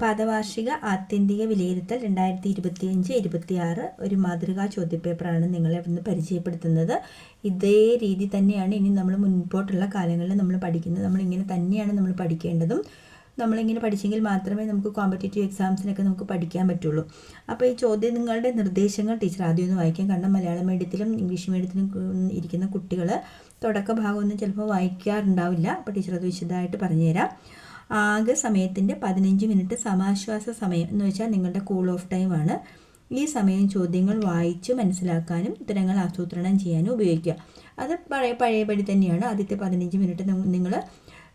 പാദവാർഷിക ആത്യന്തിക വിലയിരുത്തൽ രണ്ടായിരത്തി ഇരുപത്തിയഞ്ച് ഇരുപത്തിയാറ് ഒരു മാതൃകാ ചോദ്യപേപ്പറാണ് നിങ്ങളെ ഇന്ന് പരിചയപ്പെടുത്തുന്നത്. ഇതേ രീതി തന്നെയാണ് ഇനി നമ്മൾ മുൻപോട്ടുള്ള കാലങ്ങളിൽ നമ്മൾ പഠിക്കുന്നത്. നമ്മളിങ്ങനെ തന്നെയാണ് നമ്മൾ പഠിക്കേണ്ടതും. നമ്മളിങ്ങനെ പഠിച്ചെങ്കിൽ മാത്രമേ നമുക്ക് കോമ്പറ്റേറ്റീവ് എക്സാംസിനൊക്കെ നമുക്ക് പഠിക്കാൻ പറ്റുള്ളൂ. അപ്പോൾ ഈ ചോദ്യം നിങ്ങളുടെ നിർദ്ദേശങ്ങൾ ടീച്ചർ ആദ്യം ഒന്ന് വായിക്കാം. കാരണം മലയാളം മീഡിയത്തിലും ഇംഗ്ലീഷ് മീഡിയത്തിലും ഇരിക്കുന്ന കുട്ടികൾ തുടക്ക ഭാഗമൊന്നും ചിലപ്പോൾ വായിക്കാറുണ്ടാവില്ല. അപ്പോൾ ടീച്ചർ അത് വിശദമായിട്ട് പറഞ്ഞുതരാം. ആകെ സമയത്തിന്റെ പതിനഞ്ച് മിനിറ്റ് സമാശ്വാസ സമയം എന്ന് വെച്ചാൽ നിങ്ങളുടെ കൂൾ ഓഫ് ടൈം ആണ്. ഈ സമയം ചോദ്യങ്ങൾ വായിച്ച് മനസ്സിലാക്കാനും ഉത്തരങ്ങൾ ആസൂത്രണം ചെയ്യാനും ഉപയോഗിക്കുക. അത് പഴയ പഴയപടി തന്നെയാണ്. ആദ്യത്തെ പതിനഞ്ച് മിനിറ്റ് നിങ്ങൾ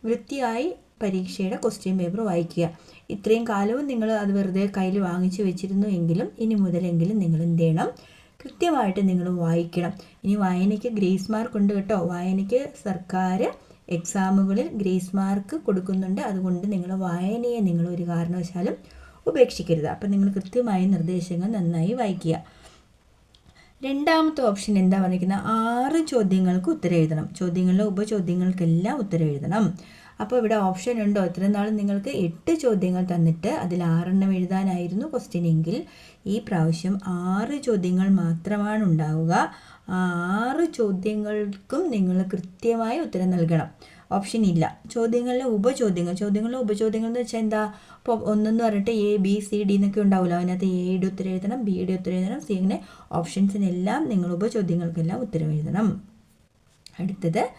വൃത്തിയായി പരീക്ഷയുടെ ക്വസ്റ്റ്യൻ പേപ്പർ വായിക്കുക. ഇത്രയും കാലവും നിങ്ങൾ അത് വെറുതെ കയ്യിൽ വാങ്ങിച്ചു വെച്ചിരുന്നു എങ്കിലും ഇനി മുതലെങ്കിലും നിങ്ങൾ എന്ത് ചെയ്യണം? കൃത്യമായിട്ട് നിങ്ങൾ വായിക്കണം. ഇനി വായനയ്ക്ക് ഗ്രേസ് മാർക്ക് ഉണ്ട് കേട്ടോ. വായനയ്ക്ക് സർക്കാർ എക്സാമുകളിൽ ഗ്രേസ് മാർക്ക് കൊടുക്കുന്നുണ്ട്. അതുകൊണ്ട് നിങ്ങൾ വായനയെ നിങ്ങൾ ഒരു കാരണവശാലും ഉപേക്ഷിക്കരുത്. അപ്പം നിങ്ങൾ കൃത്യമായ നിർദ്ദേശങ്ങൾ നന്നായി വായിക്കുക. രണ്ടാമത്തെ ഓപ്ഷൻ എന്താ പറഞ്ഞിരിക്കുന്നത്? ആറ് ചോദ്യങ്ങൾക്ക് ഉത്തരം എഴുതണം. ചോദ്യങ്ങളിലെ ഉപചോദ്യങ്ങൾക്കെല്ലാം ഉത്തരം എഴുതണം. അപ്പോൾ ഇവിടെ ഓപ്ഷൻ ഉണ്ടോ? ഇത്രയും നാൾ നിങ്ങൾക്ക് എട്ട് ചോദ്യങ്ങൾ തന്നിട്ട് അതിൽ ആറെണ്ണം എഴുതാനായിരുന്നു ക്വസ്റ്റ്യൻ എങ്കിൽ ഈ പ്രാവശ്യം ആറ് ചോദ്യങ്ങൾ മാത്രമാണ് ഉണ്ടാവുക. ആറ് ചോദ്യങ്ങൾക്കും നിങ്ങൾ കൃത്യമായ ഉത്തരം നൽകണം. ഓപ്ഷൻ ഇല്ല. ചോദ്യങ്ങളിലെ ഉപചോദ്യങ്ങൾ. ചോദ്യങ്ങളിലെ ഉപചോദ്യങ്ങൾ എന്ന് വെച്ചാൽ എന്താ? ഇപ്പോൾ ഒന്നെന്ന് പറഞ്ഞിട്ട് എ ബി സി ഡി എന്നൊക്കെ ഉണ്ടാവില്ല. അതിനകത്ത് എയുടെ ഉത്തരം എഴുതണം ബിയുടെ ഉത്തരം എഴുതണം സി ഇങ്ങനെ ഓപ്ഷൻസിനെല്ലാം നിങ്ങൾ ഉപചോദ്യങ്ങൾക്കെല്ലാം ഉത്തരം എഴുതണം. അടുത്തത്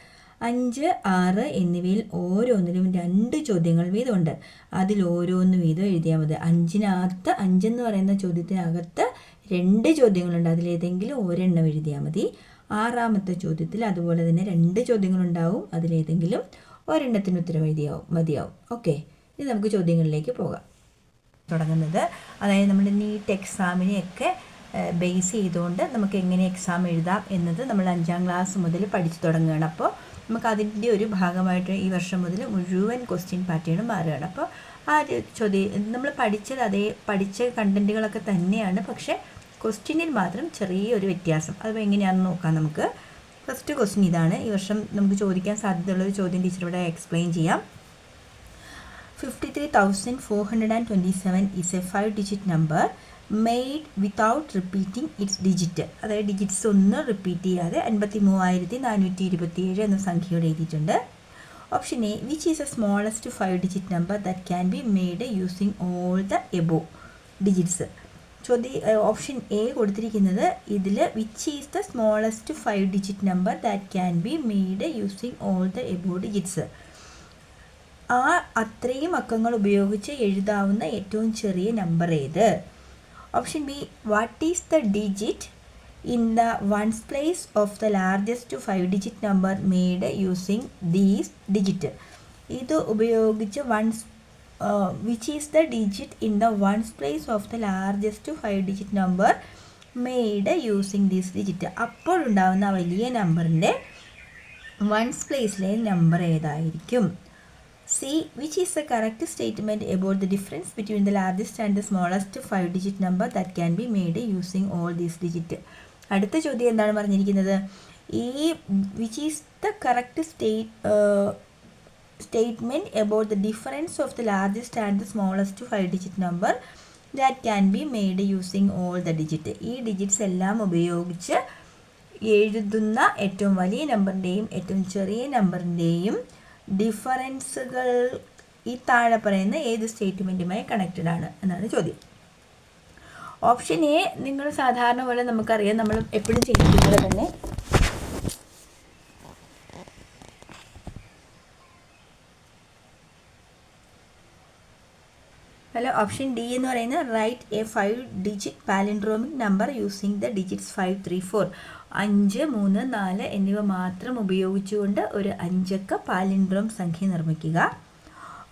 അഞ്ച് ആറ് എന്നിവയിൽ ഓരോന്നിലും രണ്ട് ചോദ്യങ്ങൾ വീതമുണ്ട്. അതിൽ ഓരോന്ന് വീതം എഴുതിയാൽ മതി. അഞ്ചിനകത്ത് അഞ്ചെന്ന് പറയുന്ന ചോദ്യത്തിനകത്ത് രണ്ട് ചോദ്യങ്ങളുണ്ട്. അതിലേതെങ്കിലും ഒരെണ്ണം എഴുതിയാൽ മതി. ആറാമത്തെ ചോദ്യത്തിൽ അതുപോലെ തന്നെ രണ്ട് ചോദ്യങ്ങളുണ്ടാവും. അതിലേതെങ്കിലും ഒരെണ്ണത്തിന് ഉത്തരം എഴുതിയാവും മതിയാവും. ഓക്കെ. ഇനി നമുക്ക് ചോദ്യങ്ങളിലേക്ക് പോകാം. തുടങ്ങുന്നത്. അതായത് നമ്മുടെ നീറ്റ് എക്സാമിനെയൊക്കെ ബേസ് ചെയ്തുകൊണ്ട് നമുക്ക് എങ്ങനെ എക്സാം എഴുതാം എന്നത് നമ്മൾ അഞ്ചാം ക്ലാസ് മുതൽ പഠിച്ചു തുടങ്ങുകയാണ്. അപ്പോൾ നമുക്ക് അതിന്റെ ഒരു ഭാഗമായിട്ട് ഈ വർഷം മുതൽ മുഴുവൻ ക്വസ്റ്റ്യൻ പാറ്റേണും മാറുകയാണ്. അപ്പോൾ ആ ചോദ്യം നമ്മൾ പഠിച്ചത് അതേ പഠിച്ച കണ്ടന്റുകളൊക്കെ തന്നെയാണ്. പക്ഷേ ക്വസ്റ്റ്യനിൽ മാത്രം ചെറിയൊരു വ്യത്യാസം. അത് എങ്ങനെയാണെന്ന് നോക്കാം നമുക്ക്. ഫസ്റ്റ് ക്വസ്റ്റ്യൻ ഇതാണ്. ഈ വർഷം നമുക്ക് ചോദിക്കാൻ സാധ്യതയുള്ള ഒരു ചോദ്യം ടീച്ചർ ഇവിടെ എക്സ്പ്ലെയിൻ ചെയ്യാം. Fifty three thousand four hundred and twenty seven is a five digit number made without repeating its digit അതായത് ഡിജിറ്റ്സ് ഒന്നും റിപ്പീറ്റ് ചെയ്യാതെ അൻപത്തി മൂവായിരത്തി നാനൂറ്റി ഇരുപത്തി ഏഴ് എന്ന സംഖ്യയോട് എഴുതിയിട്ടുണ്ട്. Option A which is a smallest five digit number that can be made using all the above digits ചോദ്യ ഓപ്ഷൻ എ കൊടുത്തിരിക്കുന്നത് ഇതിൽ which is the smallest five digit number that can be made using all the above digits ആ അത്രയും അക്കങ്ങൾ ഉപയോഗിച്ച് എഴുതാവുന്ന ഏറ്റവും ചെറിയ നമ്പർ ഏത്? Option B what is the digit in the ones place of the largest five digit number made using these digit ഇത് ഉപയോഗിച്ച് ones which is the digit in the ones place of the largest five digit number made using these digit അപ്പോഴുണ്ടാകുന്ന വലിയ നമ്പറിന്റെ ones പ്ലേസിലെ number ഏതായിരിക്കും? C which is a correct statement about the difference between the largest and the smallest five digit number that can be made using all these digit അടുത്ത ചോദ്യം എന്താണ് പറഞ്ഞിരിക്കുന്നത്? ഈ which is the correct state statement about the difference of the largest and the smallest five digit number that can be made using all the digit ഈ digits എല്ലാം ഉപയോഗിച്ച് എഴുതുന്ന ഏറ്റവും വലിയ നമ്പറിന്റെയും ഏറ്റവും ചെറിയ നമ്പറിന്റെയും ഡിഫറൻസുകൾ ഈ താഴെ പറയുന്ന ഏത് സ്റ്റേറ്റ്മെന്റുമായി കണക്റ്റഡ് ആണ് എന്നാണ് ചോദ്യം. ഓപ്ഷൻ എ നിങ്ങൾ സാധാരണ പോലെ നമുക്കറിയാം നമ്മൾ എപ്പോഴും ചെയ്യുന്നത് പോലെ തന്നെ ഹലോ ഓപ്ഷൻ ഡി എന്ന് പറയുന്നത് right a five digit palindromic number using the digits five three four. അഞ്ച് മൂന്ന് നാല് എന്നിവ മാത്രം ഉപയോഗിച്ചുകൊണ്ട് ഒരു അഞ്ചക്ക പാലിൻഡ്രോം സംഖ്യ നിർമ്മിക്കുക.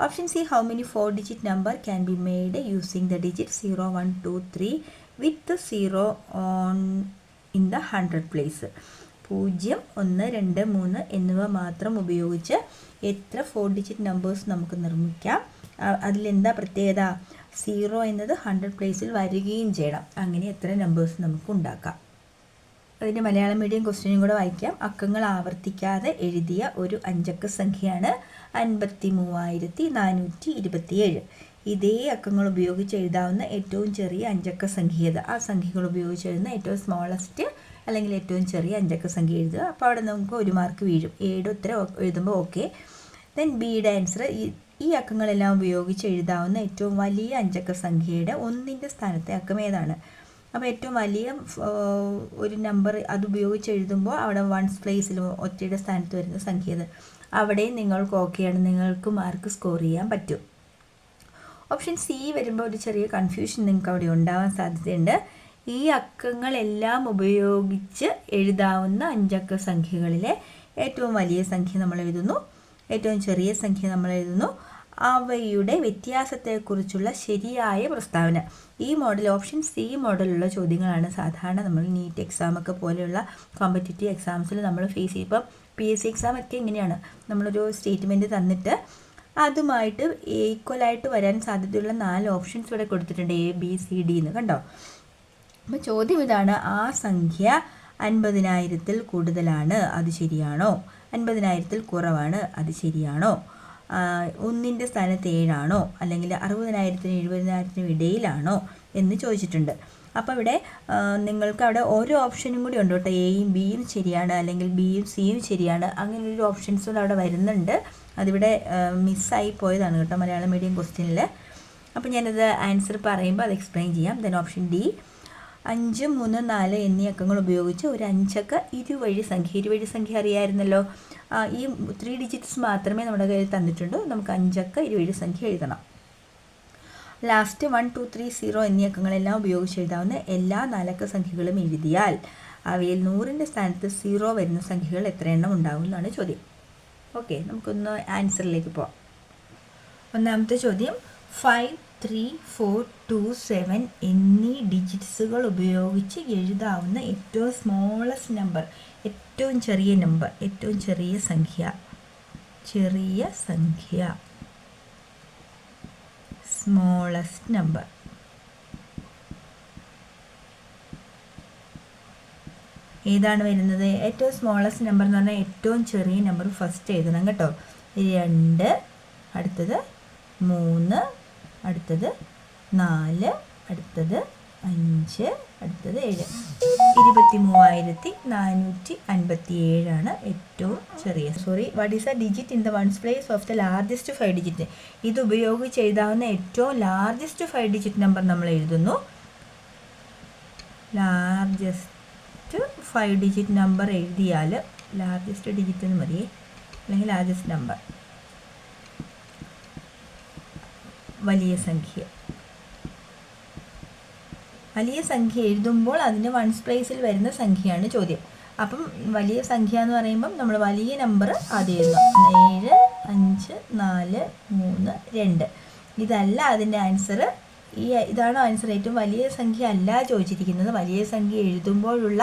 Option C how many four digit number can be made using the digit zero one two three with zero on in the hundred place. പൂജ്യം ഒന്ന് രണ്ട് മൂന്ന് എന്നിവ മാത്രം ഉപയോഗിച്ച് എത്ര ഫോർ ഡിജിറ്റ് നമ്പേഴ്സ് നമുക്ക് നിർമ്മിക്കാം? അതിലെന്താ പ്രത്യേകത? സീറോ എന്നത് ഹൺഡ്രഡ് പ്ലേസിൽ വരികയും ചെയ്യണം. അങ്ങനെ എത്ര നമ്പേഴ്സ് നമുക്ക് ഉണ്ടാക്കാം. അതിന്റെ മലയാളം മീഡിയം ക്വസ്റ്റ്യനും കൂടെ വായിക്കാം. അക്കങ്ങൾ ആവർത്തിക്കാതെ എഴുതിയ ഒരു അഞ്ചക്ക സംഖ്യയാണ് അൻപത്തി മൂവായിരത്തി നാനൂറ്റി ഇരുപത്തിയേഴ് ഇതേ അക്കങ്ങൾ ഉപയോഗിച്ച് എഴുതാവുന്ന ഏറ്റവും ചെറിയ അഞ്ചക്ക സംഖ്യ ആ സംഖ്യകൾ ഉപയോഗിച്ച് എഴുതുന്ന ഏറ്റവും സ്മോളസ്റ്റ് അല്ലെങ്കിൽ ഏറ്റവും ചെറിയ അഞ്ചക്ക സംഖ്യ എഴുതുക. അപ്പോൾ അവിടെ നമുക്ക് ഒരു മാർക്ക് വീഴും. ഏഴ് ഉത്തരം എഴുതുമ്പോൾ ഓക്കെ ദെൻ ബിയുടെ ആൻസർ ഈ ഈ അക്കങ്ങളെല്ലാം ഉപയോഗിച്ച് എഴുതാവുന്ന ഏറ്റവും വലിയ അഞ്ചക്ക സംഖ്യയുടെ ഒന്നിന്റെ സ്ഥാനത്തെ അക്കം ഏതാണ്? അപ്പോൾ ഏറ്റവും വലിയ ഒരു നമ്പർ അത് ഉപയോഗിച്ച് എഴുതുമ്പോൾ അവിടെ വൺസ് പ്ലേസിൽ ഒറ്റയുടെ സ്ഥാനത്ത് വരുന്ന സംഖ്യ അവിടെ നിങ്ങൾക്ക് ഓക്കെയാണ് നിങ്ങൾക്ക് മാർക്ക് സ്കോർ ചെയ്യാൻ പറ്റും. ഓപ്ഷൻ സി വരുമ്പോൾ ഒരു ചെറിയ കൺഫ്യൂഷൻ നിങ്ങൾക്ക് അവിടെ ഉണ്ടാവാൻ സാധ്യതയുണ്ട്. ഈ അക്കങ്ങളെല്ലാം ഉപയോഗിച്ച് എഴുതാവുന്ന അഞ്ചക്ക സംഖ്യകളിലെ ഏറ്റവും വലിയ സംഖ്യ നമ്മൾ എഴുതുന്നു. ഏറ്റവും ചെറിയ സംഖ്യ നമ്മൾ എഴുതുന്നു. അവയുടെ വ്യത്യാസത്തെക്കുറിച്ചുള്ള ശരിയായ പ്രസ്താവന. ഈ മോഡൽ ഓപ്ഷൻ സി മോഡലുള്ള ചോദ്യങ്ങളാണ് സാധാരണ നമ്മൾ നീറ്റ് എക്സാം ഒക്കെ പോലെയുള്ള കോമ്പറ്റേറ്റീവ് എക്സാംസിൽ നമ്മൾ ഫേസ് ചെയ്യും ഇപ്പം പി എസ് സി എക്സാം ഒക്കെ ഇങ്ങനെയാണ് നമ്മളൊരു സ്റ്റേറ്റ്മെന്റ് തന്നിട്ട് അതുമായിട്ട് ഈക്വലായിട്ട് വരാൻ സാധ്യതയുള്ള നാല് ഓപ്ഷൻസ് ഇവിടെ കൊടുത്തിട്ടുണ്ട് എ ബി സി ഡി എന്ന് കണ്ടോ? അപ്പം ചോദ്യം ഇതാണ്. ആ സംഖ്യ അൻപതിനായിരത്തിൽ കൂടുതലാണ്. അത് ശരിയാണോ? അൻപതിനായിരത്തിൽ കുറവാണ്. അത് ശരിയാണോ? ഒന്നിന്റെ സ്ഥാനത്ത് ഏഴാണോ? അല്ലെങ്കിൽ അറുപതിനായിരത്തിനും എഴുപതിനായിരത്തിനും ഇടയിലാണോ എന്ന് ചോദിച്ചിട്ടുണ്ട്. അപ്പോൾ ഇവിടെ നിങ്ങൾക്ക് അവിടെ ഓരോ ഓപ്ഷനും കൂടി ഉണ്ട് കേട്ടോ. എയും ബിയും ശരിയാണ് അല്ലെങ്കിൽ ബിയും സിയും ശരിയാണ്. അങ്ങനെ ഒരു ഓപ്ഷൻസ് കൂടെ അവിടെ വരുന്നുണ്ട്. അതിവിടെ മിസ്സായി പോയതാണ് കേട്ടോ മലയാളം മീഡിയം ക്വസ്റ്റ്യനിൽ അപ്പോൾ ഞാനത് ആൻസർ പറയുമ്പോൾ അത് എക്സ്പ്ലെയിൻ ചെയ്യാം. Then option D. അഞ്ച് മൂന്ന് നാല് എന്നീ അക്കങ്ങൾ ഉപയോഗിച്ച് ഒരു അഞ്ചക്ക ഇരുവഴി സംഖ്യ ഇരുവഴി സംഖ്യ അറിയായിരുന്നല്ലോ. ഈ ത്രീ ഡിജിറ്റ്സ് മാത്രമേ നമ്മുടെ കയ്യിൽ തന്നിട്ടുള്ളൂ. നമുക്ക് അഞ്ചക്ക ഇരുവഴി സംഖ്യ എഴുതണം. Last one two three zero എന്നീ അക്കങ്ങളെല്ലാം ഉപയോഗിച്ച് എഴുതാവുന്ന എല്ലാ നാലക്ക സംഖ്യകളും എഴുതിയാൽ അവയിൽ നൂറിന്റെ സ്ഥാനത്ത് സീറോ വരുന്ന സംഖ്യകൾ എത്ര എണ്ണം ഉണ്ടാകും എന്നാണ് ചോദ്യം. ഓക്കെ നമുക്കൊന്ന് ആൻസറിലേക്ക് പോവാം. ഒന്നാമത്തെ ചോദ്യം five three four two seven എന്നീ ഡിജിറ്റ്സുകൾ ഉപയോഗിച്ച് എഴുതാവുന്ന ഏറ്റവും സ്മോളസ്റ്റ് നമ്പർ ഏറ്റവും ചെറിയ നമ്പർ ഏറ്റവും ചെറിയ സംഖ്യ. ചെറിയ സംഖ്യ. Smallest number. ഏതാണ് വരുന്നത്? ഏറ്റവും സ്മോളസ്റ്റ് നമ്പർ എന്ന് പറഞ്ഞാൽ ഏറ്റവും ചെറിയ നമ്പർ ഫസ്റ്റ് എഴുതണം കേട്ടോ. രണ്ട് അടുത്തത് മൂന്ന് അടുത്തത് നാല് അടുത്തത് അഞ്ച് അടുത്തത് ഏഴ്. ഇരുപത്തി മൂവായിരത്തി നാനൂറ്റി അൻപത്തി ഏഴാണ് ഏറ്റവും ചെറിയ. Sorry what is a digit in the ones place of the largest five digit ഇത് ഉപയോഗിച്ച് എഴുതാവുന്ന ഏറ്റവും ലാർജസ്റ്റ് ഫൈവ് ഡിജിറ്റ് നമ്പർ നമ്മൾ എഴുതുന്നു. ലാർജസ്റ്റ് ഫൈവ് ഡിജിറ്റ് നമ്പർ എഴുതിയാൽ ലാർജസ്റ്റ് ഡിജിറ്റ് എന്ന് മതിയേ അല്ലെങ്കിൽ ലാർജസ്റ്റ് നമ്പർ വലിയ സംഖ്യ. വലിയ സംഖ്യ എഴുതുമ്പോൾ അതിന്റെ വൺസ് പ്ലേസിൽ വരുന്ന സംഖ്യയാണ് ചോദ്യം. അപ്പം വലിയ സംഖ്യ എന്ന് പറയുമ്പം നമ്മൾ വലിയ നമ്പർ ആദ്യം എഴുതണം ഏഴ് അഞ്ച് നാല് മൂന്ന് രണ്ട്. ഇതല്ല അതിന്റെ ആൻസർ ഈ ഇതാണ് ആൻസർ ഏറ്റവും വലിയ സംഖ്യ അല്ല ചോദിച്ചിരിക്കുന്നത്. വലിയ സംഖ്യ എഴുതുമ്പോഴുള്ള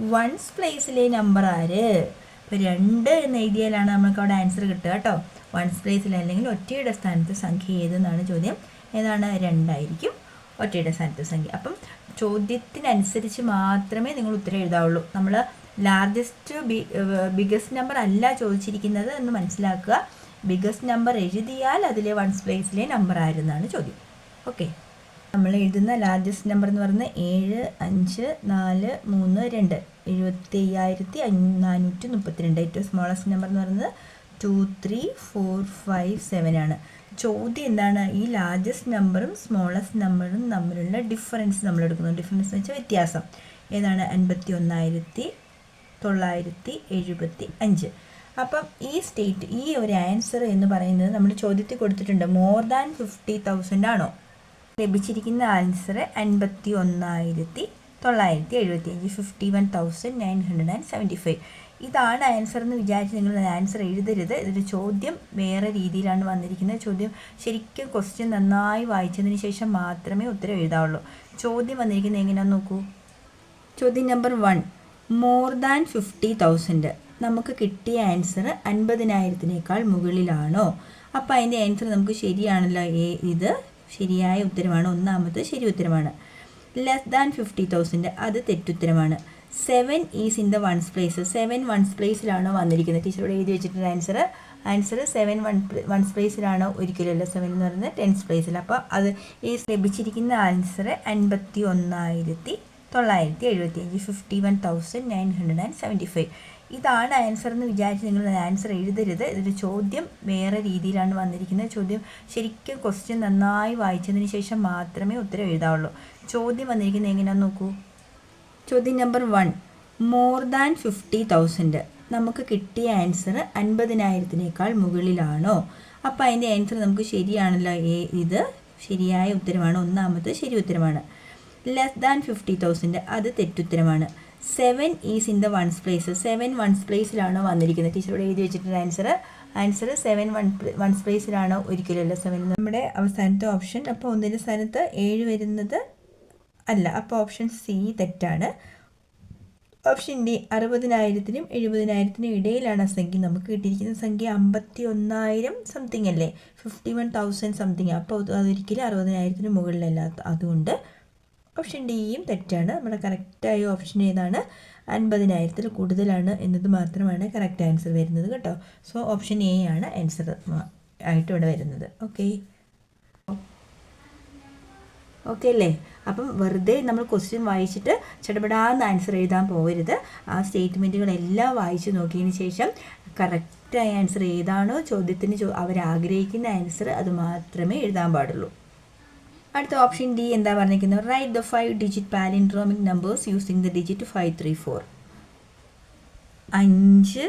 വൺസ് പ്ലേസിലെ നമ്പർ ആര്? ഇപ്പോൾ രണ്ട് എന്ന് എഴുതിയാലാണ് നമുക്ക് അവിടെ ആൻസർ കിട്ടുക കേട്ടോ. വൺസ് പ്ലേസിൽ അല്ലെങ്കിൽ ഒറ്റയുടെ സ്ഥാനത്ത് സംഖ്യ ഏതെന്നാണ് ചോദ്യം. ഏതാണ്? രണ്ടായിരിക്കും. ഒറ്റയുടെ സ്ഥാനത്ത് സംഖ്യ. അപ്പം ചോദ്യത്തിനനുസരിച്ച് മാത്രമേ നിങ്ങൾ ഉത്തരം എഴുതാവുള്ളൂ. നമ്മൾ ലാർജസ്റ്റ് ബി ബിഗസ്റ്റ് നമ്പർ അല്ല ചോദിച്ചിരിക്കുന്നത് എന്ന് മനസ്സിലാക്കുക. ബിഗസ്റ്റ് നമ്പർ എഴുതിയാൽ അതിലെ വൺസ് പ്ലേസിലെ നമ്പർ ആയിരുന്നാണ് ചോദ്യം. ഓക്കെ നമ്മൾ എഴുതുന്ന ലാർജസ്റ്റ് നമ്പർ എന്ന് പറയുന്നത് ഏഴ് അഞ്ച് നാല് മൂന്ന് രണ്ട്. എഴുപത്തി അയ്യായിരത്തി നാനൂറ്റി മുപ്പത്തിരണ്ട്. ഏറ്റവും സ്മോളസ്റ്റ് നമ്പർ എന്ന് പറയുന്നത് two three four five seven ആണ്. ചോദ്യം എന്താണ്? ഈ ലാർജസ്റ്റ് നമ്പറും സ്മോളസ്റ്റ് നമ്പറും തമ്മിലുള്ള ഡിഫറൻസ് നമ്മൾ എടുക്കുന്നു. ഡിഫറൻസ് എന്ന് വെച്ചാൽ വ്യത്യാസം. ഏതാണ്? അൻപത്തി ഒന്നായിരത്തി തൊള്ളായിരത്തി എഴുപത്തി അഞ്ച് അപ്പം ഈ സ്റ്റേറ്റ് ഈ ഒരു ആൻസർ എന്ന് പറയുന്നത് നമ്മൾ ചോദ്യത്തിൽ കൊടുത്തിട്ടുണ്ട്. മോർ ദാൻ ഫിഫ്റ്റി തൗസൻഡ് ആണോ? ലഭിച്ചിരിക്കുന്ന ആൻസർ അൻപത്തി ഒന്നായിരത്തി തൊള്ളായിരത്തി എഴുപത്തി അഞ്ച് fifty one thousand nine hundred and seventy five ഇതാണ് ആൻസർ എന്ന് വിചാരിച്ച് നിങ്ങൾ ആൻസർ എഴുതരുത്. ഇതൊരു ചോദ്യം വേറെ രീതിയിലാണ് വന്നിരിക്കുന്നത്. ചോദ്യം ശരിക്കും ക്വസ്റ്റ്യൻ നന്നായി വായിച്ചതിന് ശേഷം മാത്രമേ ഉത്തരം എഴുതാവുള്ളൂ. ചോദ്യം വന്നിരിക്കുന്നത് എങ്ങനെയാണെന്ന് നോക്കൂ. ചോദ്യം number one more than fifty thousand നമുക്ക് കിട്ടിയ ആൻസർ അൻപതിനായിരത്തിനേക്കാൾ മുകളിലാണോ? അപ്പോൾ അതിന്റെ ആൻസർ നമുക്ക് ശരിയാണല്ലോ. ഏ ഇത് ശരിയായ ഉത്തരമാണ്. ഒന്നാമത്തെ ശരി ഉത്തരമാണ്. ലെസ് ദാൻ ഫിഫ്റ്റി തൗസൻഡ് അത് തെറ്റുത്തരമാണ്. Seven is in the ones place seven ones പ്ലേസിലാണ് വന്നിരിക്കുന്നത്. ടീച്ചറോട് എഴുതി വെച്ചിട്ടുള്ള answer answer seven one ones പ്ലേസിലാണോ ഒരിക്കലുമല്ല സെവൻ എന്ന് പറയുന്നത് ടെൻസ് പ്ലേസിൽ അപ്പോൾ അത് ഈ ലഭിച്ചിരിക്കുന്ന ആൻസർ അൻപത്തി ഒന്നായിരത്തി തൊള്ളായിരത്തി എഴുപത്തി അഞ്ച് fifty one thousand nine hundred and seventy five ഇതാണ് ആൻസർ എന്ന് വിചാരിച്ച് നിങ്ങൾ ആൻസർ എഴുതരുത്. ഇതൊരു ചോദ്യം വേറെ രീതിയിലാണ് വന്നിരിക്കുന്നത്. ചോദ്യം ശരിക്കും ക്വസ്റ്റ്യൻ നന്നായി വായിച്ചതിന് ശേഷം മാത്രമേ ഉത്തരം എഴുതാവുള്ളൂ. ചോദ്യം വന്നിരിക്കുന്നത് എങ്ങനെയാണെന്ന് നോക്കൂ. ചോദ്യം number one. More than fifty thousand. നമുക്ക് കിട്ടിയ ആൻസർ അൻപതിനായിരത്തിനേക്കാൾ മുകളിലാണോ? അപ്പോൾ അതിന്റെ ആൻസർ നമുക്ക് ശരിയാണല്ലോ. ഏ ഇത് ശരിയായ ഉത്തരമാണ്. ഒന്നാമത്തെ ശരി ഉത്തരമാണ്. Less than fifty thousand. അത് തെറ്റുത്തരമാണ്. Seven is in the ones place. Seven ones പ്ലേസിലാണോ വന്നിരിക്കുന്നത്? ടീച്ചറോട് എഴുതി വെച്ചിട്ടുള്ള answer. Answer seven one ones പ്ലേസിലാണോ ഒരിക്കലല്ല സെവൻ നമ്മുടെ അവസാനത്തെ ഓപ്ഷൻ. അപ്പോൾ ഒന്നിന്റെ സ്ഥാനത്ത് ഏഴ് വരുന്നത് അല്ല അപ്പോൾ ഓപ്ഷൻ സി തെറ്റാണ്. ഓപ്ഷൻ ഡി അറുപതിനായിരത്തിനും എഴുപതിനായിരത്തിനും ഇടയിലാണ് ആ സംഖ്യ. നമുക്ക് കിട്ടിയിരിക്കുന്ന സംഖ്യ അമ്പത്തി ഒന്നായിരം സംതിങ് അല്ലേ? ഫിഫ്റ്റി വൺ തൗസൻഡ് സംതിങ് അപ്പോൾ അതൊരിക്കലും അറുപതിനായിരത്തിന് മുകളിലല്ല. അതുകൊണ്ട് ഓപ്ഷൻ ഡിയും തെറ്റാണ്. നമ്മുടെ കറക്റ്റായ ഓപ്ഷൻ ഏതാണ്? അൻപതിനായിരത്തിൽ കൂടുതലാണ് എന്നത് മാത്രമാണ് കറക്റ്റ് ആൻസർ വരുന്നത് കേട്ടോ. സോ ഓപ്ഷൻ എ ആണ് ആൻസർ ആയിട്ട് ഇവിടെ വരുന്നത്. ഓക്കെ ഓക്കെ അല്ലേ? അപ്പം വെറുതെ നമ്മൾ ക്വസ്റ്റ്യൻ വായിച്ചിട്ട് ചടപടാന്ന് ആൻസർ എഴുതാൻ പോകരുത് ആ സ്റ്റേറ്റ്മെന്റുകളെല്ലാം വായിച്ച് നോക്കിയതിന് ശേഷം കറക്റ്റായ ആൻസർ ഏതാണോ ചോദ്യത്തിന് ചോ അവരാഗ്രഹിക്കുന്ന ആൻസർ അത് മാത്രമേ എഴുതാൻ പാടുള്ളൂ. അടുത്ത ഓപ്ഷൻ ഡി എന്താ പറഞ്ഞിരിക്കുന്നത്? Right the five digit palindromic numbers using the digit five three four അഞ്ച്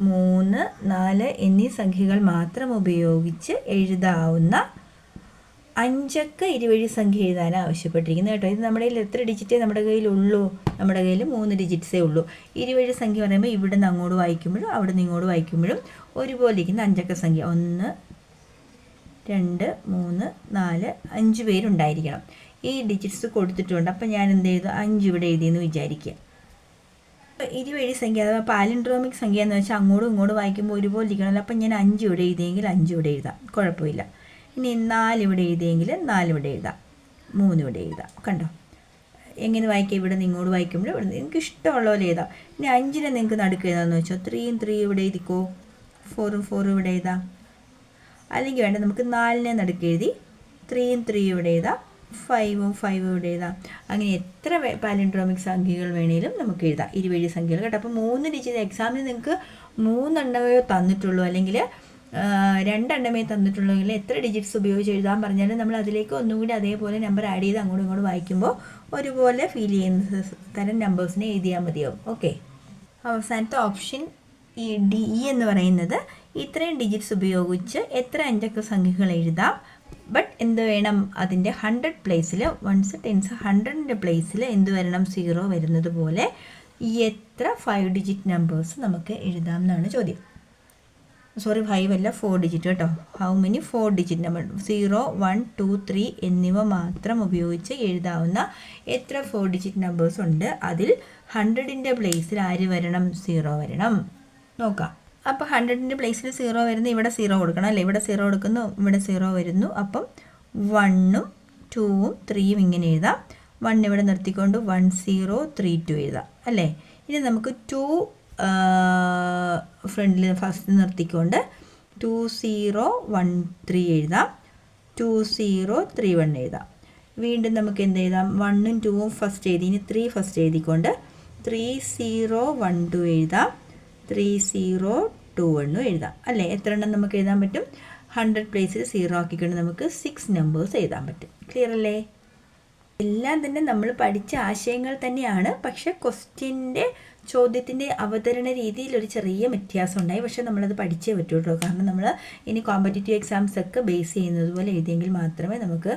മൂന്ന് നാല് എന്നീ സംഖ്യകൾ മാത്രം ഉപയോഗിച്ച് എഴുതാവുന്ന അഞ്ചക്ക ഇരുവഴി സംഖ്യ എഴുതാൻ ആവശ്യപ്പെട്ടിരിക്കുന്നത് കേട്ടോ. ഇത് നമ്മുടെ കയ്യിൽ എത്ര ഡിജിറ്റേ നമ്മുടെ കയ്യിലുള്ളൂ? നമ്മുടെ കയ്യിൽ മൂന്ന് ഡിജിറ്റ്സേ ഉള്ളൂ. ഇരുവഴി സംഖ്യ പറയുമ്പോൾ ഇവിടെ നിന്ന് അങ്ങോട്ട് വായിക്കുമ്പോഴും അവിടെ നിന്ന് ഇങ്ങോട്ട് വായിക്കുമ്പോഴും ഒരുപോലെ ഇരിക്കുന്ന അഞ്ചക്ക സംഖ്യ. ഒന്ന് രണ്ട് മൂന്ന് നാല് അഞ്ച് പേരുണ്ടായിരിക്കണം. ഈ ഡിജിറ്റ്സ് കൊടുത്തിട്ടുണ്ട്. അപ്പം ഞാൻ എന്ത് ചെയ്തു? അഞ്ച് ഇവിടെ എഴുതിയെന്ന് വിചാരിക്കുക. ഇരുവഴി സംഖ്യ അഥവാ പാലിൻഡ്രോമിക് സംഖ്യ എന്ന് വെച്ചാൽ അങ്ങോട്ടും ഇങ്ങോട്ടും വായിക്കുമ്പോൾ ഒരുപോലെ ഇരിക്കണമല്ലോ അപ്പം ഞാൻ അഞ്ച് ഇവിടെ എഴുതിയെങ്കിൽ അഞ്ച് ഇവിടെ എഴുതാം. കുഴപ്പമില്ല. ഇനി നാലിവിടെ എഴുതിയെങ്കിൽ നാലിവിടെ എഴുതാം. മൂന്നിവിടെ എഴുതാം. കണ്ടോ? എങ്ങനെ വായിക്കുക ഇവിടെ നിന്ന് ഇങ്ങോട്ട് വായിക്കുമ്പോൾ ഇവിടെ നിങ്ങൾക്ക് ഇഷ്ടമുള്ള പോലെ എഴുതാം. ഇനി അഞ്ചിനെ നിങ്ങൾക്ക് നടുക്ക് എഴുതാമെന്ന് വെച്ചോ. ത്രീയും ത്രീ ഇവിടെ എഴുതിക്കോ. ഫോറും ഫോറും ഇവിടെ എഴുതാം. അല്ലെങ്കിൽ വേണ്ട നമുക്ക് നാലിനെ നടുക്ക് എഴുതി ത്രീയും ത്രീ ഇവിടെ എഴുതാം. ഫൈവും ഫൈവും ഇവിടെ എഴുതാം. അങ്ങനെ എത്ര പാലിൻഡ്രോമിക് സംഖ്യകൾ വേണേലും നമുക്ക് എഴുതാം. ഇരുപഴി സംഖ്യകൾ കേട്ടോ. അപ്പോൾ മൂന്ന് ഡിജിറ്റ് എക്സാമിന് നിങ്ങൾക്ക് മൂന്നെണ്ണമേ തന്നിട്ടുള്ളൂ. അല്ലെങ്കിൽ രണ്ടെണ്ണമേ തന്നിട്ടുള്ളെങ്കിൽ എത്ര ഡിജിറ്റ്സ് ഉപയോഗിച്ച് എഴുതാൻ പറഞ്ഞാലും നമ്മൾ അതിലേക്ക് ഒന്നും കൂടി അതേപോലെ നമ്പർ ആഡ് ചെയ്ത് അങ്ങോട്ടും ഇങ്ങോട്ടും വായിക്കുമ്പോൾ ഒരുപോലെ ഫീൽ ചെയ്യുന്ന തരം നമ്പേഴ്സിനെ എഴുതിയാൽ മതിയാവും. ഓക്കെ അവസാനത്തെ ഓപ്ഷൻ ഈ ഡി ഇ എന്ന് പറയുന്നത് ഇത്രയും ഡിജിറ്റ്സ് ഉപയോഗിച്ച് എത്ര അഞ്ചക്ക സംഖ്യകൾ എഴുതാം? ബട്ട് എന്ത് വേണം? അതിന്റെ ഹൺഡ്രഡ് പ്ലേസിൽ വൺസ് ടെൻസ് ഹൺഡ്രഡിന്റെ പ്ലേസിൽ എന്ത് വരണം? സീറോ വരുന്നത് പോലെ എത്ര ഫൈവ് ഡിജിറ്റ് നമ്പേഴ്സ് നമുക്ക് എഴുതാം എന്നാണ് ചോദ്യം. സോറി ഫൈവ് അല്ല ഫോർ ഡിജിറ്റ് കേട്ടോ. How many four digit number zero one two three എന്നിവ മാത്രം ഉപയോഗിച്ച് എഴുതാവുന്ന എത്ര ഫോർ ഡിജിറ്റ് നമ്പേഴ്സ് ഉണ്ട്? അതിൽ ഹൺഡ്രഡിന്റെ പ്ലേസിൽ ആര് വരണം? സീറോ വരണം. നോക്കാം. അപ്പോൾ ഹൺഡ്രഡിന്റെ പ്ലേസിൽ സീറോ വരുന്നു ഇവിടെ സീറോ കൊടുക്കണം അല്ലേ? ഇവിടെ സീറോ കൊടുക്കുന്നു ഇവിടെ സീറോ വരുന്നു. അപ്പം വണ്ണും ടൂവും ത്രീയും ഇങ്ങനെ എഴുതാം. വൺ ഇവിടെ നിർത്തിക്കൊണ്ട് വൺ സീറോ ത്രീ ടു എഴുതാം. അല്ലേ? ഇനി നമുക്ക് ടു ഫ്രണ്ടിൽ ഫസ്റ്റ് നിർത്തിക്കൊണ്ട് ടു സീറോ വൺ ത്രീ എഴുതാം. ടു സീറോ ത്രീ വൺ എഴുതാം. വീണ്ടും നമുക്ക് എന്ത് എഴുതാം? വണ്ണും ടൂവും ഫസ്റ്റ് എഴുതി ഇനി ത്രീ ഫസ്റ്റ് എഴുതിക്കൊണ്ട് ത്രീ സീറോ വൺ ടു എഴുതാം. ത്രീ സീറോ ടു വണ്ണും എഴുതാം. അല്ലേ? എത്ര എണ്ണം നമുക്ക് എഴുതാൻ പറ്റും? ഹൺഡ്രഡ് പ്ലേസിൽ സീറോ ആക്കിക്കൊണ്ട് നമുക്ക് സിക്സ് നമ്പേഴ്സ് എഴുതാൻ പറ്റും. ക്ലിയർ അല്ലേ? എല്ലാം തന്നെ നമ്മൾ പഠിച്ച ആശയങ്ങൾ തന്നെയാണ്. പക്ഷെ ക്വസ്റ്റ്യന്റെ ചോദ്യത്തിന്റെ അവതരണ രീതിയിൽ ഒരു ചെറിയ വ്യത്യാസം ഉണ്ടായി പക്ഷെ നമ്മളത് പഠിച്ചേ പറ്റുള്ളൂ. കാരണം നമ്മൾ ഇനി കോമ്പറ്റേറ്റീവ് എക്സാംസ് ഒക്കെ ബേസ് ചെയ്യുന്നത് പോലെ എഴുതിയെങ്കിൽ മാത്രമേ നമുക്ക്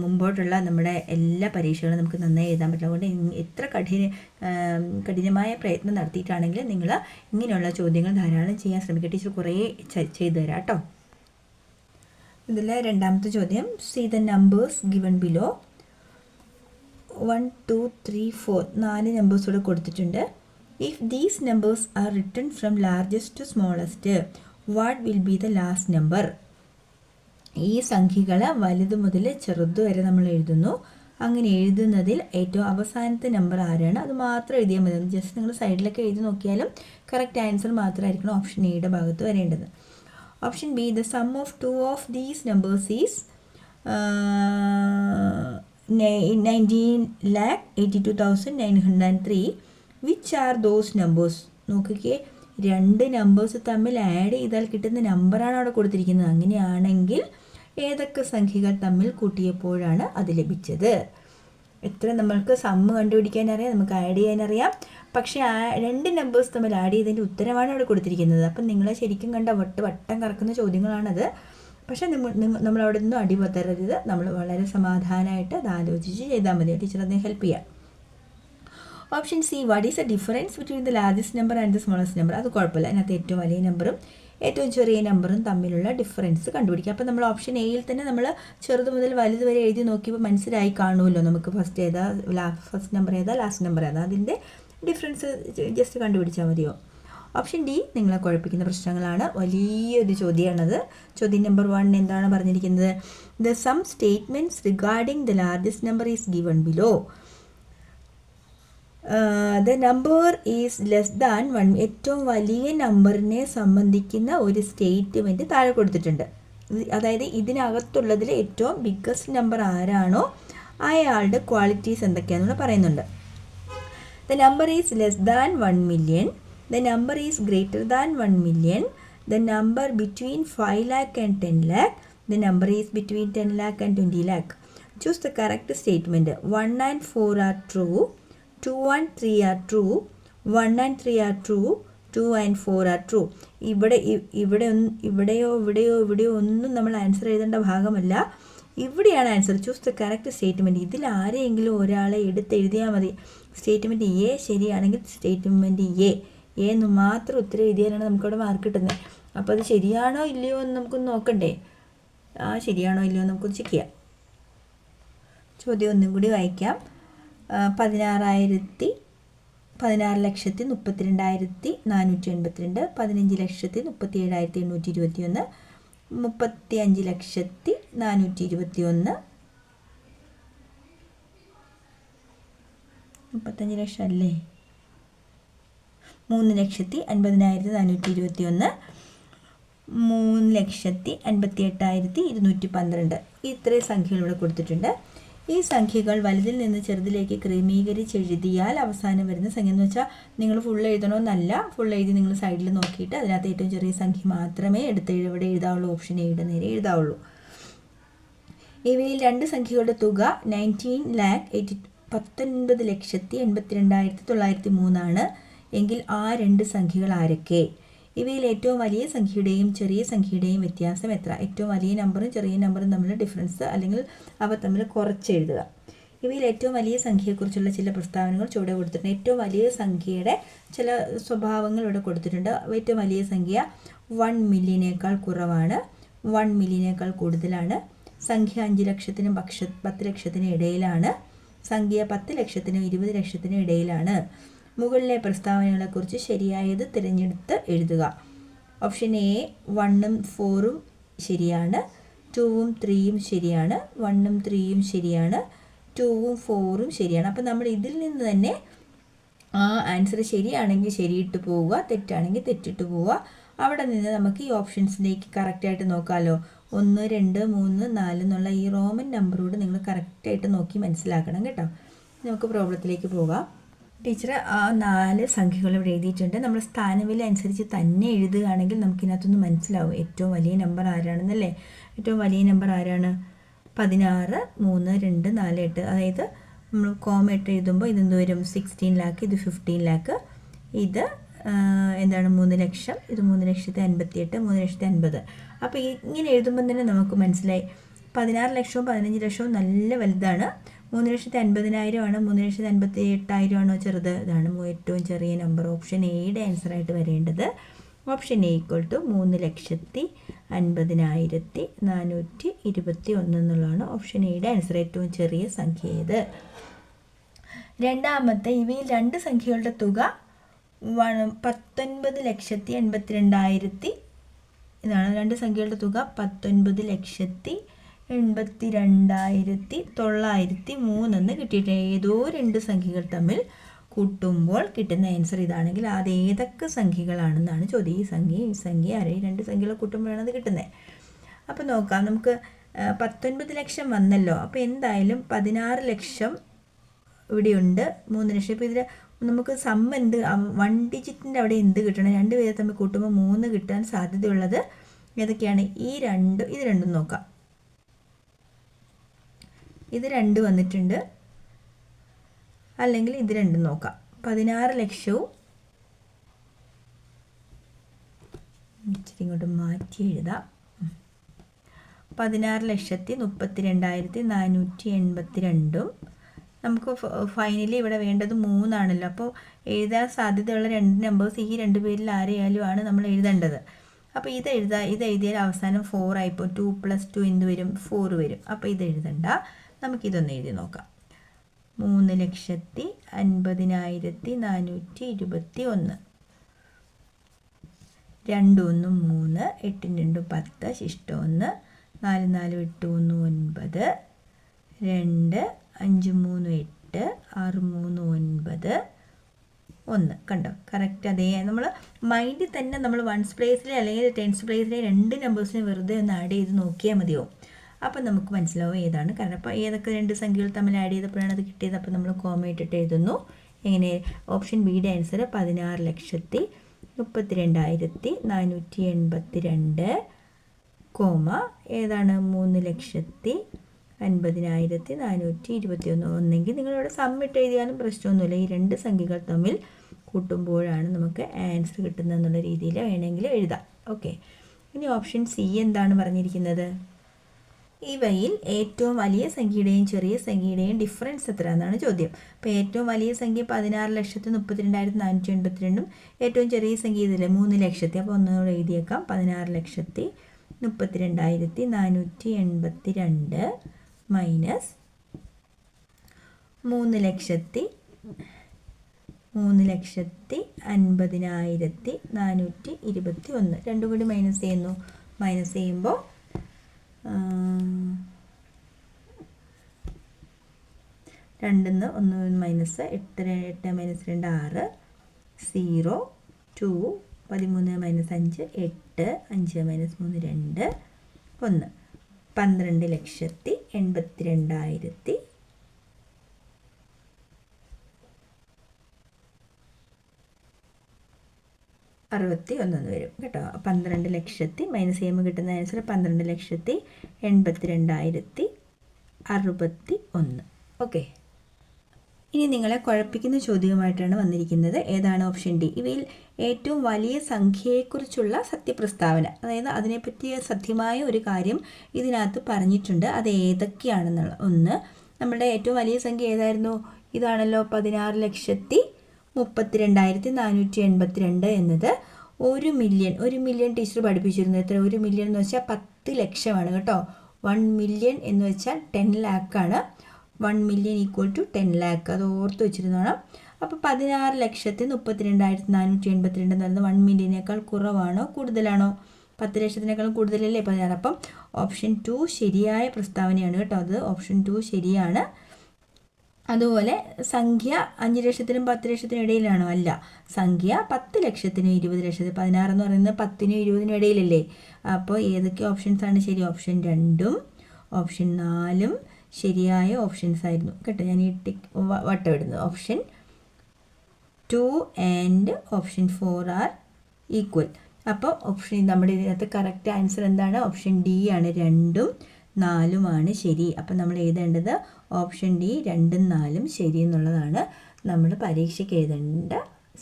മുമ്പോട്ടുള്ള നമ്മുടെ എല്ലാ പരീക്ഷകളും നമുക്ക് നന്നായി എഴുതാൻ പറ്റുള്ളൂ. അതുകൊണ്ട് എത്ര കഠിന കഠിനമായ പ്രയത്നം നടത്തിയിട്ടാണെങ്കിലും നിങ്ങൾ ഇങ്ങനെയുള്ള ചോദ്യങ്ങൾ ധാരാളം ചെയ്യാൻ ശ്രമിക്കുക ടീച്ചർ കുറേ ചെയ്തു തരാം കേട്ടോ. ഇതിലെ രണ്ടാമത്തെ ചോദ്യം see the numbers given below one two three four നാല് നമ്പേഴ്സ് കൂടെ കൊടുത്തിട്ടുണ്ട്. If these numbers are return from largest to smallest what will be the last number ഈ സംഖ്യകൾ വലുത് മുതൽ ചെറുത് വരെ നമ്മൾ എഴുതുന്നു. അങ്ങനെ എഴുതുന്നതിൽ ഏറ്റവും അവസാനത്തെ നമ്പർ ആരാണ്? അത് മാത്രം എഴുതിയാൽ മതി. ജസ്റ്റ് നിങ്ങൾ സൈഡിലൊക്കെ എഴുതി നോക്കിയാലും കറക്റ്റ് ആൻസർ മാത്രമായിരിക്കണം ഓപ്ഷൻ എയുടെ ഭാഗത്ത് വരേണ്ടത്. Option B the sum of two of these numbers is nineteen lakh eighty two thousand nine hundred and three which are those numbers നോക്കിക്കേ രണ്ട് നമ്പേഴ്സ് തമ്മിൽ ആഡ് ചെയ്താൽ കിട്ടുന്ന നമ്പറാണ് അവിടെ കൊടുത്തിരിക്കുന്നത് അങ്ങനെയാണെങ്കിൽ ഏതൊക്കെ സംഖ്യകൾ തമ്മിൽ കൂട്ടിയപ്പോഴാണ് അത് ലഭിച്ചത് എത്ര നമ്മൾക്ക് സമ്മ് കണ്ടുപിടിക്കാൻ അറിയാം നമുക്ക് ആഡ് ചെയ്യാനറിയാം പക്ഷേ ആ രണ്ട് നമ്പേഴ്സ് തമ്മിൽ ആഡ് ചെയ്തതിന്റെ ഉത്തരമാണ് അവിടെ കൊടുത്തിരിക്കുന്നത് അപ്പം നിങ്ങളെ ശരിക്കും കണ്ട വട്ട് വട്ടം കറക്കുന്ന ചോദ്യങ്ങളാണത് പക്ഷേ നമ്മൾ അവിടെ നിന്നും അടിപതരരുത് നമ്മൾ വളരെ സമാധാനമായിട്ട് അത് ആലോചിച്ച് ചെയ്താൽ മതി. ടീച്ചർ അതിനെ ഹെൽപ്പ് ചെയ്യാം. Option C what is a difference between the largest number and the smallest number അത് കുഴപ്പമില്ല. അതിനകത്ത് ഏറ്റവും വലിയ നമ്പറും ഏറ്റവും ചെറിയ നമ്പറും തമ്മിലുള്ള ഡിഫറൻസ് കണ്ടുപിടിക്കുക അപ്പോൾ നമ്മൾ ഓപ്ഷൻ എയിൽ തന്നെ നമ്മൾ ചെറുത് മുതൽ വലുത് വരെ എഴുതി നോക്കിയപ്പോൾ മനസ്സിലായി കാണുമല്ലോ. നമുക്ക് ഫസ്റ്റ് ഏതാ ഫസ്റ്റ് നമ്പർ ഏതാ ലാസ്റ്റ് നമ്പർ ഏതാ. അതിന്റെ ഡിഫറൻസ് ജസ്റ്റ് കണ്ടുപിടിച്ചാൽ മതിയോ? ഓപ്ഷൻ ഡി നിങ്ങളെ കുഴപ്പിക്കുന്ന പ്രശ്നങ്ങളാണ്. വലിയൊരു ചോദ്യമാണത് ചോദ്യം നമ്പർ വൺ എന്താണ് പറഞ്ഞിരിക്കുന്നത്? The sum statements regarding the largest number is given below the number is less than one ഏറ്റവും വലിയ നമ്പറിനെ സംബന്ധിക്കുന്ന ഒരു സ്റ്റേറ്റ്മെന്റ് താഴെ കൊടുത്തിട്ടുണ്ട്. അതായത് ഇതിനകത്തുള്ളതിൽ ഏറ്റവും ബിഗ്ഗസ്റ്റ് നമ്പർ ആരാണോ അയാളുടെ ക്വാളിറ്റീസ് എന്തൊക്കെയാണെന്നുള്ള പറയുന്നുണ്ട്. The number is less than one million the number is greater than one million the number between five lakh and ten lakh the number is between ten lakh and twenty lakh choose the correct statement one and four are true two one three are true one and three are true two and four are true ഇവിടെ ഇവിടെ ഇവിടെയോ ഇവിടെയോ ഇവിടെയോ ഒന്നും നമ്മൾ answer എഴുതേണ്ട ഭാഗമല്ല. ഇവിടെയാണ് answer choose the correct statement ഇതിൽ ആരെയെങ്കിലും ഒരാളെ എടുത്ത് എഴുതിയാൽ മതി. സ്റ്റേറ്റ്മെന്റ് എ ശരിയാണെങ്കിൽ സ്റ്റേറ്റ്മെന്റ് എ എന്ന് മാത്രം ഉത്തരം എഴുതിയാലാണ് നമുക്കവിടെ മാർക്ക് കിട്ടുന്നത് അപ്പോൾ അത് ശരിയാണോ ഇല്ലയോ എന്ന് നമുക്കൊന്ന് നോക്കണ്ടേ? ആ ശരിയാണോ ഇല്ലയോ എന്ന് നമുക്കൊന്ന് ചെക്ക് ചെയ്യാം. ചോദ്യം ഒന്നും കൂടി വായിക്കാം. പതിനാറായിരത്തി പതിനാറ് ലക്ഷത്തി മുപ്പത്തിരണ്ടായിരത്തി നാനൂറ്റി എൺപത്തിരണ്ട് പതിനഞ്ച് ലക്ഷത്തി മുപ്പത്തി ഏഴായിരത്തി എണ്ണൂറ്റി ഇരുപത്തി ഒന്ന് മുപ്പത്തി അഞ്ച് ലക്ഷത്തി നാനൂറ്റി ഇരുപത്തി ഒന്ന് മുപ്പത്തഞ്ച് ലക്ഷം അല്ലേ? മൂന്ന് ലക്ഷത്തി അൻപതിനായിരത്തി നാനൂറ്റി ഇരുപത്തി ഒന്ന് മൂന്ന് ലക്ഷത്തി അൻപത്തി എട്ടായിരത്തി ഇരുന്നൂറ്റി പന്ത്രണ്ട്. ഇത്രയും സംഖ്യകൾ ഇവിടെ കൊടുത്തിട്ടുണ്ട്. ഈ സംഖ്യകൾ വലുതിൽ നിന്ന് ചെറുതിലേക്ക് ക്രമീകരിച്ച് എഴുതിയാൽ അവസാനം വരുന്ന സംഖ്യ എന്ന് വെച്ചാൽ നിങ്ങൾ ഫുൾ എഴുതണമെന്നല്ല ഫുൾ എഴുതി നിങ്ങൾ സൈഡിൽ നോക്കിയിട്ട് അതിനകത്ത് ഏറ്റവും ചെറിയ സംഖ്യ മാത്രമേ എടുത്ത് ഇവിടെ എഴുതാവുള്ളൂ ഓപ്ഷൻ എയുടെ നേരെ എഴുതാവുള്ളൂ. ഇവയിൽ രണ്ട് സംഖ്യകളുടെ തുക നയന്റീൻ ലാക്ക് എയ്റ്റി പത്തൊൻപത് ലക്ഷത്തി എൺപത്തി രണ്ടായിരത്തി തൊള്ളായിരത്തി മൂന്നാണ്. എങ്കിൽ ആ രണ്ട് സംഖ്യകൾ ആരൊക്കെ? ഇവയിൽ ഏറ്റവും വലിയ സംഖ്യയുടെയും ചെറിയ സംഖ്യയുടെയും വ്യത്യാസം എത്ര? ഏറ്റവും വലിയ നമ്പറും ചെറിയ നമ്പറും തമ്മിലുള്ള ഡിഫറൻസ് അല്ലെങ്കിൽ അവ തമ്മിൽ കുറച്ച് എഴുതുക ഇവയിൽ ഏറ്റവും വലിയ സംഖ്യയെക്കുറിച്ചുള്ള ചില പ്രസ്താവനകൾ ചുവടെ കൊടുത്തിട്ടുണ്ട്. ഏറ്റവും വലിയ സംഖ്യയുടെ ചില സ്വഭാവങ്ങൾ ഇവിടെ കൊടുത്തിട്ടുണ്ട്. ഏറ്റവും വലിയ സംഖ്യ വൺ മില്യനേക്കാൾ കുറവാണ്. വൺ മില്യനേക്കാൾ കൂടുതലാണ്. സംഖ്യ അഞ്ച് ലക്ഷത്തിനും പക്ഷ പത്ത് ലക്ഷത്തിനും ഇടയിലാണ്. സംഖ്യ പത്ത് ലക്ഷത്തിനും ഇരുപത് ലക്ഷത്തിനും ഇടയിലാണ്. മുകളിലെ പ്രസ്താവനകളെക്കുറിച്ച് ശരിയായത് തിരഞ്ഞെടുത്ത് എഴുതുക. ഓപ്ഷൻ എ വണ്ണും ഫോറും ശരിയാണ്. ടൂവും ത്രീയും ശരിയാണ്. വണ്ണും ത്രീയും ശരിയാണ്. ടൂവും ഫോറും ശരിയാണ്. അപ്പോൾ നമ്മൾ ഇതിൽ നിന്ന് തന്നെ ആ ആൻസർ ശരിയാണെങ്കിൽ ശരിയിട്ട് പോവുക തെറ്റാണെങ്കിൽ തെറ്റിട്ട് പോവുക. അവിടെ നിന്ന് നമുക്ക് ഈ ഓപ്ഷൻസിലേക്ക് കറക്റ്റായിട്ട് നോക്കാമല്ലോ ഒന്ന് രണ്ട് മൂന്ന് നാല് എന്നുള്ള ഈ റോമൻ നമ്പറോട് നിങ്ങൾ കറക്റ്റായിട്ട് നോക്കി മനസ്സിലാക്കണം കേട്ടോ. നമുക്ക് പ്രോബ്ലത്തിലേക്ക് പോകാം. ടീച്ചർ ആ നാല് സംഖ്യകൾ ഇവിടെ എഴുതിയിട്ടുണ്ട്. നമ്മൾ സ്ഥാനവില അനുസരിച്ച് തന്നെ എഴുതുകയാണെങ്കിൽ നമുക്കിതിനകത്തൊന്ന് മനസ്സിലാവും ഏറ്റവും വലിയ നമ്പർ ആരാണെന്നല്ലേ? ഏറ്റവും വലിയ നമ്പർ ആരാണ്? പതിനാറ് മൂന്ന് രണ്ട് നാല് എട്ട്. അതായത് നമ്മൾ കോമ ഇട്ട് എഴുതുമ്പോൾ ഇത് വരും? സിക്സ്റ്റീൻ ലാക്ക് ഇത് ഫിഫ്റ്റീൻ ലാക്ക് ഇത് എന്താണ്? മൂന്ന് ലക്ഷം. ഇത് മൂന്ന് ലക്ഷത്തി അൻപത്തി എട്ട് മൂന്ന് ലക്ഷത്തി അൻപത്. അപ്പോൾ ഇങ്ങനെ എഴുതുമ്പോൾ തന്നെ നമുക്ക് മനസ്സിലായി. പതിനാറ് ലക്ഷവും പതിനഞ്ച് ലക്ഷവും നല്ല വലുതാണ്. മൂന്ന് ലക്ഷത്തി അൻപതിനായിരമാണ് മൂന്ന് ലക്ഷത്തി അൻപത്തി എട്ടായിരമാണോ ചെറുത്. ഇതാണ് ഏറ്റവും ചെറിയ നമ്പർ ഓപ്ഷൻ എയുടെ ആൻസറായിട്ട് വരേണ്ടത് ഓപ്ഷൻ എ ഈക്വൽ ടു മൂന്ന് ലക്ഷത്തി അൻപതിനായിരത്തി നാനൂറ്റി ഇരുപത്തി ഒന്ന് എന്നുള്ളതാണ് ഓപ്ഷൻ എയുടെ ആൻസർ ഏറ്റവും ചെറിയ സംഖ്യ ഏത്? രണ്ടാമത്തെ ഇവയിൽ രണ്ട് സംഖ്യകളുടെ തുക പത്തൊൻപത് ലക്ഷത്തി എൺപത്തി രണ്ടായിരത്തി ഇതാണ് രണ്ട് സംഖ്യകളുടെ തുക പത്തൊൻപത് ലക്ഷത്തി എൺപത്തി രണ്ടായിരത്തി തൊള്ളായിരത്തി മൂന്നെന്ന് കിട്ടിയിട്ട് ഏതോ രണ്ട് സംഖ്യകൾ തമ്മിൽ കൂട്ടുമ്പോൾ കിട്ടുന്ന ആൻസർ ഇതാണെങ്കിൽ അത് ഏതൊക്കെ സംഖ്യകളാണെന്നാണ് ചോദ്യം. ഈ സംഖ്യ ഈ സംഖ്യ അര രണ്ട് സംഖ്യകൾ കൂട്ടുമ്പോഴാണ് അത് കിട്ടുന്നത് അപ്പോൾ നോക്കാം നമുക്ക് പത്തൊൻപത് ലക്ഷം വന്നല്ലോ. അപ്പോൾ എന്തായാലും പതിനാറ് ലക്ഷം ഇവിടെയുണ്ട്. മൂന്ന് ലക്ഷം. ഇപ്പോൾ ഇതിൽ നമുക്ക് സം എന്ത് വൺ ഡിജിറ്റിന്റെ അവിടെ എന്ത് കിട്ടണം? രണ്ട് പേരെ തമ്മിൽ കൂട്ടുമ്പോൾ മൂന്ന് കിട്ടാൻ സാധ്യതയുള്ളത് ഏതൊക്കെയാണ്? ഈ രണ്ട് ഇത് രണ്ടും നോക്കാം. ഇത് രണ്ട് വന്നിട്ടുണ്ട്. അല്ലെങ്കിൽ ഇത് രണ്ടും നോക്കാം. പതിനാറ് ലക്ഷവും ഇച്ചിരി ഇങ്ങോട്ട് മാറ്റി എഴുതാം. പതിനാറ് ലക്ഷത്തി മുപ്പത്തി രണ്ടായിരത്തി നാനൂറ്റി എൺപത്തി രണ്ടും നമുക്ക് ഫൈനലി ഇവിടെ വേണ്ടത് മൂന്നാണല്ലോ. അപ്പോൾ എഴുതാൻ സാധ്യതയുള്ള രണ്ട് നമ്പേഴ്സ് ഈ രണ്ട് പേരിൽ ആരെയാലും ആണ് നമ്മൾ എഴുതേണ്ടത്. അപ്പോൾ ഇത് എഴുതാ ഇത് എഴുതിയാൽ അവസാനം ഫോർ ആയിപ്പോൾ ടു പ്ലസ് ടു എന്ത് വരും? ഫോർ വരും. അപ്പോൾ ഇത് എഴുതണ്ട. നമുക്കിതൊന്ന് എഴുതി നോക്കാം മൂന്ന് ലക്ഷത്തി അൻപതിനായിരത്തി നാനൂറ്റി ഇരുപത്തി ഒന്ന് രണ്ട് ഒന്ന് മൂന്ന് എട്ടും രണ്ടും പത്ത് ശിഷ്ടം ഒന്ന് നാല് നാല് എട്ട് ഒന്ന് ഒൻപത് രണ്ട് അഞ്ച് മൂന്ന് എട്ട് ആറ് മൂന്ന് ഒൻപത് ഒന്ന്. കണ്ടോ? കറക്റ്റ് അതേ. നമ്മൾ മൈൻഡിൽ തന്നെ നമ്മൾ വൺസ് പ്ലേസിലെ അല്ലെങ്കിൽ ടെൻസ് പ്ലേസിലെ രണ്ട് നമ്പേഴ്സിനെ വെറുതെ ഒന്ന് ആഡ് ചെയ്ത് നോക്കിയാൽ മതിയാവും. അപ്പം നമുക്ക് മനസ്സിലാവും ഏതാണ്. കാരണം അപ്പോൾ ഏതൊക്കെ രണ്ട് സംഖ്യകൾ തമ്മിൽ ആഡ് ചെയ്തപ്പോഴാണ് അത് കിട്ടിയത്. അപ്പോൾ നമ്മൾ കോമ ഇട്ടിട്ട് എഴുതുന്നു. എങ്ങനെ? ഓപ്ഷൻ ബിയുടെ ആൻസർ പതിനാറ് ലക്ഷത്തി മുപ്പത്തി രണ്ടായിരത്തി നാനൂറ്റി എൺപത്തി രണ്ട് കോമ ഏതാണ്? മൂന്ന് ലക്ഷത്തി അൻപതിനായിരത്തി നാനൂറ്റി ഇരുപത്തി ഒന്ന് ഒന്നെങ്കിൽ നിങ്ങളിവിടെ സബ്മിറ്റ് എഴുതിയാലും പ്രശ്നമൊന്നുമില്ല. ഈ രണ്ട് സംഖ്യകൾ തമ്മിൽ കൂട്ടുമ്പോഴാണ് നമുക്ക് ആൻസർ കിട്ടുന്നത് എന്നുള്ള രീതിയിൽ വേണമെങ്കിൽ എഴുതാം. ഓക്കെ ഇനി ഓപ്ഷൻ സി എന്താണ് പറഞ്ഞിരിക്കുന്നത്? ഇവയിൽ ഏറ്റവും വലിയ സംഖ്യയുടെയും ചെറിയ സംഖ്യയുടെയും ഡിഫറൻസ് എത്ര എന്നാണ് ചോദ്യം. അപ്പോൾ ഏറ്റവും വലിയ സംഖ്യ പതിനാറ് ലക്ഷത്തി മുപ്പത്തിരണ്ടായിരത്തി നാനൂറ്റി എൺപത്തിരണ്ടും ഏറ്റവും ചെറിയ സംഖ്യ ഇതിലെ മൂന്ന് ലക്ഷത്തി. അപ്പോൾ ഒന്നുകൂടെ എഴുതിയേക്കാം. പതിനാറ് ലക്ഷത്തി മുപ്പത്തിരണ്ടായിരത്തി നാനൂറ്റി എൺപത്തി രണ്ട് മൈനസ് മൂന്ന് ലക്ഷത്തി മൂന്ന് ലക്ഷത്തി അൻപതിനായിരത്തി നാനൂറ്റി ഇരുപത്തി ഒന്ന് രണ്ടും കൂടി മൈനസ് ചെയ്യുന്നു. മൈനസ് ചെയ്യുമ്പോൾ രണ്ടിന്ന് ഒന്ന് മൈനസ് എട്ട് എട്ട് മൈനസ് രണ്ട് ആറ് സീറോ ടു പതിമൂന്ന് മൈനസ് അഞ്ച് എട്ട് അഞ്ച് മൈനസ് മൂന്ന് രണ്ട് ഒന്ന്. പന്ത്രണ്ട് ലക്ഷത്തി എൺപത്തി രണ്ടായിരത്തി അറുപത്തി ഒന്നെന്ന് വരും കേട്ടോ. പന്ത്രണ്ട് ലക്ഷത്തി മൈനസ് ചെയ്യുമ്പോൾ കിട്ടുന്ന ആൻസർ പന്ത്രണ്ട് ലക്ഷത്തി എൺപത്തി രണ്ടായിരത്തി അറുപത്തി ഒന്ന്. ഓക്കെ. ഇനി നിങ്ങളെ കുഴപ്പിക്കുന്ന ചോദ്യവുമായിട്ടാണ് വന്നിരിക്കുന്നത്. ഏതാണ് ഓപ്ഷൻ ഡി? ഇവയിൽ ഏറ്റവും വലിയ സംഖ്യയെക്കുറിച്ചുള്ള സത്യപ്രസ്താവന അതായത് അതിനെപ്പറ്റി സത്യമായ ഒരു കാര്യം ഇതിനകത്ത് പറഞ്ഞിട്ടുണ്ട്. അത് ഏതൊക്കെയാണെന്നുള്ള ഒന്ന്. നമ്മുടെ ഏറ്റവും വലിയ സംഖ്യ ഏതായിരുന്നു? ഇതാണല്ലോ പതിനാറ് ലക്ഷത്തി മുപ്പത്തിരണ്ടായിരത്തി നാനൂറ്റി എൺപത്തിരണ്ട് എന്നത് ഒരു മില്യൺ ഒരു മില്യൺ ടീച്ചർ പഠിപ്പിച്ചിരുന്നു എത്ര? ഒരു മില്യൺ എന്ന് വെച്ചാൽ പത്ത് ലക്ഷമാണ് കേട്ടോ. വൺ മില്യൺ എന്ന് വെച്ചാൽ ten ലാക്കാണ് one million equal to ten lakh അത് ഓർത്ത് വെച്ചിരുന്നോണം. അപ്പോൾ പതിനാറ് ലക്ഷത്തി മുപ്പത്തിരണ്ടായിരത്തി നാനൂറ്റി എൺപത്തിരണ്ട് എന്ന് പറയുന്നത് വൺ മില്യനേക്കാൾ കുറവാണോ? കൂടുതലാണോ? പത്ത് ലക്ഷത്തിനേക്കാൾ കൂടുതലല്ലേ പതിനാറ്? അപ്പം ഓപ്ഷൻ ടു ശരിയായ പ്രസ്താവനയാണ് കേട്ടോ അത്. ഓപ്ഷൻ ടു ശരിയാണ്. അതുപോലെ സംഖ്യ അഞ്ച് ലക്ഷത്തിനും പത്ത് ലക്ഷത്തിനും ഇടയിലാണോ? അല്ല. സംഖ്യ പത്ത് ലക്ഷത്തിനും ഇരുപത് ലക്ഷത്തിന് പതിനാറ് എന്ന് പറയുന്നത് പത്തിനും ഇരുപതിനും ഇടയിലല്ലേ. അപ്പോൾ ഏതൊക്കെ ഓപ്ഷൻസാണ് ശരി? ഓപ്ഷൻ രണ്ടും ഓപ്ഷൻ നാലും ശരിയായ ഓപ്ഷൻസ് ആയിരുന്നു. കേട്ടോ ഞാൻ ഈ ടിക്ക് വട്ടം ഇടുന്നത് option two and option four are equal അപ്പോൾ ഓപ്ഷൻ നമ്മുടെ ഇതിനകത്ത് കറക്റ്റ് ആൻസർ എന്താണ്? ഓപ്ഷൻ ഡി ആണ് രണ്ടും നാലുമാണ് ശരി. അപ്പം നമ്മൾ എഴുതേണ്ടത് ഓപ്ഷൻ ഡി രണ്ടും നാലും ശരി എന്നുള്ളതാണ് നമ്മൾ പരീക്ഷയ്ക്ക് എഴുതേണ്ട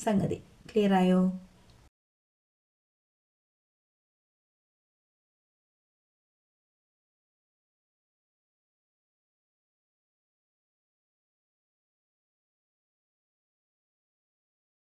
സംഗതി. ക്ലിയർ ആയോ?